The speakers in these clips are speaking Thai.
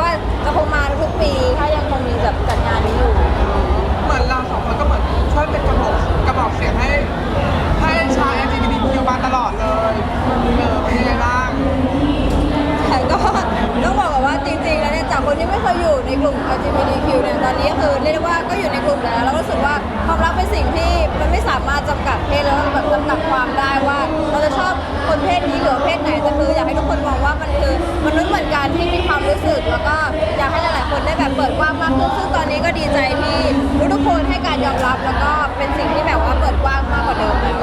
ว่าจะคงมาทุกปี ถ้ายังคงมีแบบจัดงานนี้อยู่ เหมือนเราสองคนก็เหมือนช่วยเป็นกระบอกกระบอกเสียงให้ให้ชาว LGBTQ มาตลอดเลยเออเป็นยังไงบ้าง แต่ก็ต้องบอกว่าจริงๆ แล้วเนี่ยจากคนที่ไม่เคยอยู่ในกลุ่ม LGBTQ เนี่ยตอนนี้คือเรียกได้ว่าก็อยู่ในกลุ่มแล้ว แล้วก็รู้สึกว่าความรักเป็นสิ่งที่มันไม่สามารถจำกัดเพศแล้วแบบจำกัดความได้ว่าเราจะชอบคนเพศนี้หรือเพศไหนแต่คืออยากให้ทุกคนมองว่ามันคือมนุษย์เหมือนกันที่มี แล้วก็อยากให้หลาย ๆ คนได้แบบเปิดกว้างมากขึ้นซึ่งตอนนี้ก็ดีใจที่ทุกๆคนให้การยอมรับ แล้วก็เป็นสิ่งที่แบบว่าเปิดกว้างมากกว่าเดิมแล้ว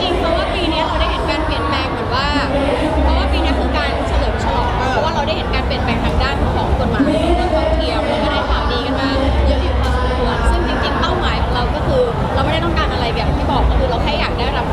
จริงเพราะว่าปีนี้เราได้เห็นการเปลี่ยนแปลงเหมือนว่า เพราะว่าปีนี้คือการเฉลิมฉลองเพราะว่าเราได้เห็นการเปลี่ยนแปลงทางด้านของกฎหมายเรื่องความเทียมแล้วก็ได้ข่าวดีกันมาเยอะอยู่พอสมควรซึ่งจริง ๆ เป้าหมายของเราก็คือ เราไม่ได้ต้องการอะไรแบบที่บอกก็คือเราแค่อยากได้รับ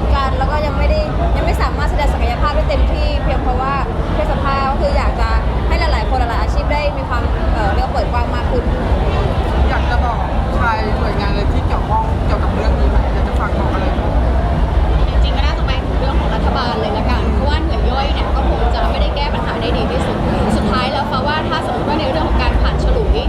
ดกัน แล้วก็ยังไม่ได้ยังไม่สามารถแสดงศักยภาพได้เต็มที่ เพียงเพราะว่าเพศสภาพก็คืออยากจะให้หลาย ๆ คนหลายๆอาชีพได้มีความเอ่อเรียกเปิดกว้างมากขึ้น อยากจะบอกใครหน่วยงานเลยที่เกี่ยวข้องเกี่ยวกับเรื่องนี้ไหมอยากจะฟังบอกอะไรจริงๆก็น่าจะไปถึเรื่องของรัฐบาลเลยละกัน เพราะว่าหน่วยย่อยเนี่ยก็คงจะไม่ได้แก้ปัญหาได้ดีที่สุด สุดท้ายแล้วฟ้าว่าถ้าสมมติว่าในเรื่องของการผ่านฉลุย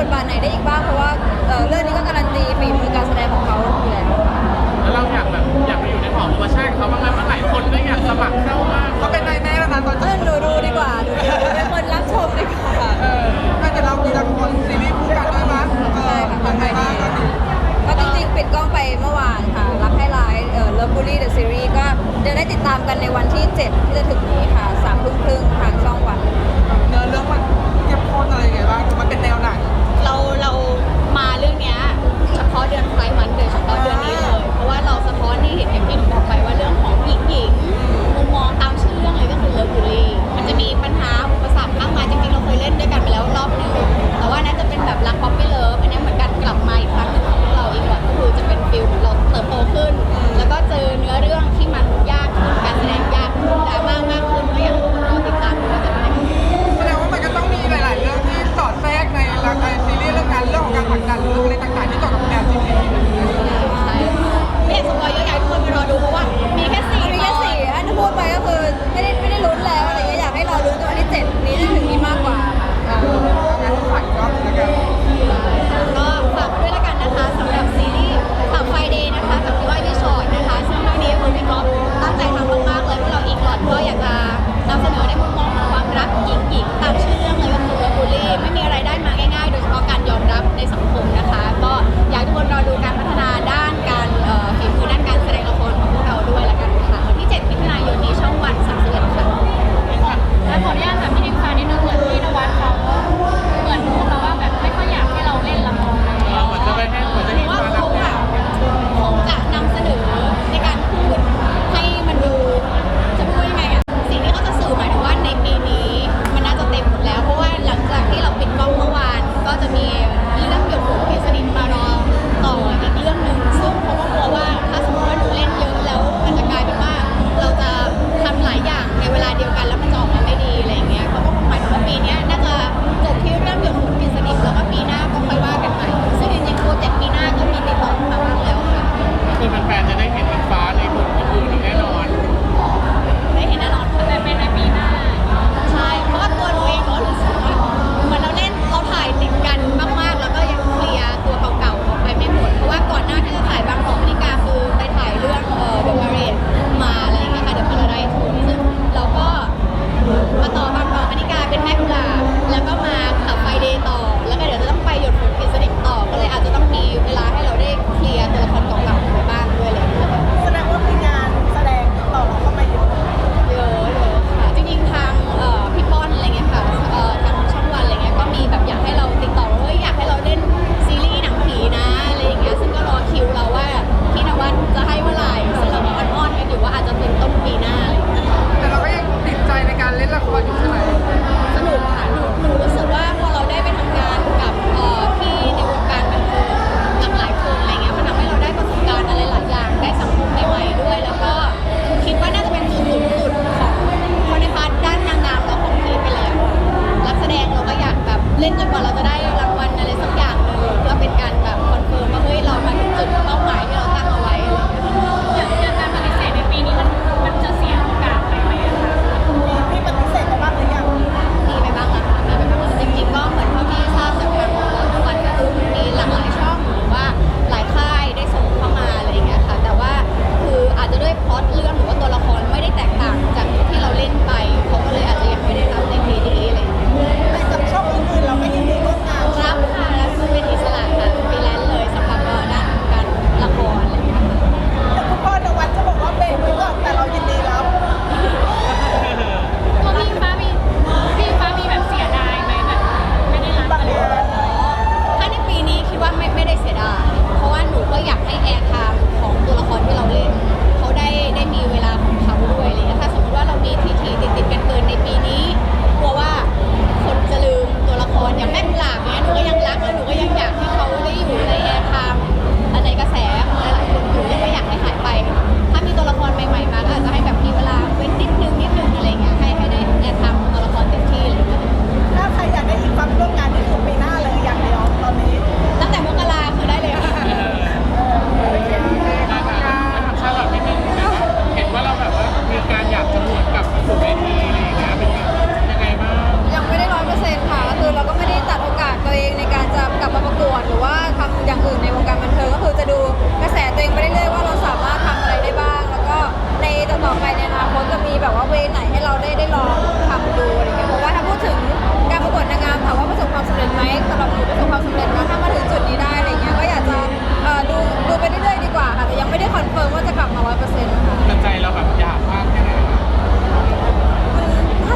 บทบาทไหนได้อีกบ้าง เพราะว่าเเรื่องนี้ก็การันตีฝีมือการแสดงของเขาอยู่แล้วแล้วเราอยากแบบอยากไปอยู่ในหอประชาติเขาบ้างไหมเพราะหลายคนก็อยากสมัครเข้ามากก็เป็นในแม่ประมาณตอนเออหนูดูดีกว่าหนูดูเป็นคนรับชมดีกว่า น่แต่เรามีละครซีรีส์คู่กันด้วยมั้ยใช่ค่ะต้างตอดีก็จริงปิดกล้องไปเมื่อวานค่ะ รับให้ไลน์เออเลิฟบูลลี่เดอะซีรีส์ก็จะได้ติดตามกันในวันที่ 7 ที่จะถึงนี้ค่ะ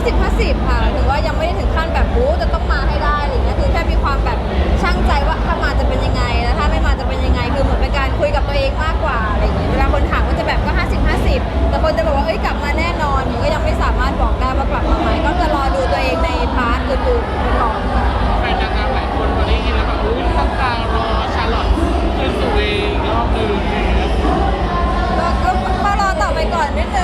สิบห้าสิบค่ะถือว่ายังไม่ได้ถึงขั้นแบบรู้จะต้องมาให้ได้อะไรเงี้ยคือแค่มีความแบบช่างใจว่าถ้ามาจะเป็นยังไงแล้วถ้าไม่มาจะเป็นยังไงคือเหมือนเป็นการคุยกับตัวเองมากกว่าอะไรเงี้ยเวลาคนถามก็จะแบบก็ห้าสิบห้าสิบแต่คนจะบอกว่าเอ้ยกลับมาแน่นอนหนูก็ยังไม่สามารถบอกได้ว่ากลับมาไหมก็จะรอดูตัวเองในพาร์ทอื่นๆไปก่อนค่ะแฟนนางงามหลายคนพอได้ยินแล้วแบบอุ้ยตั้งตารอชาร์ลอตขึ้นสู่เองรอบหนึ่งก็ก็รอต่อไปก่อนนิดนึง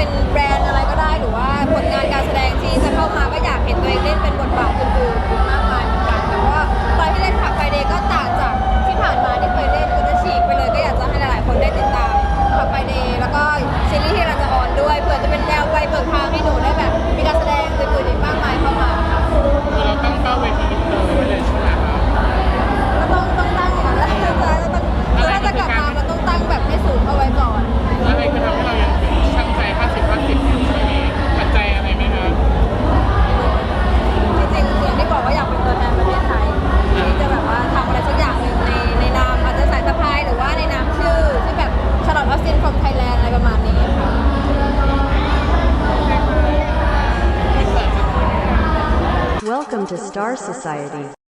เป็นแบรนด์อะไรก็ได้หรือว่าผลงานการแสดงที่จะ society.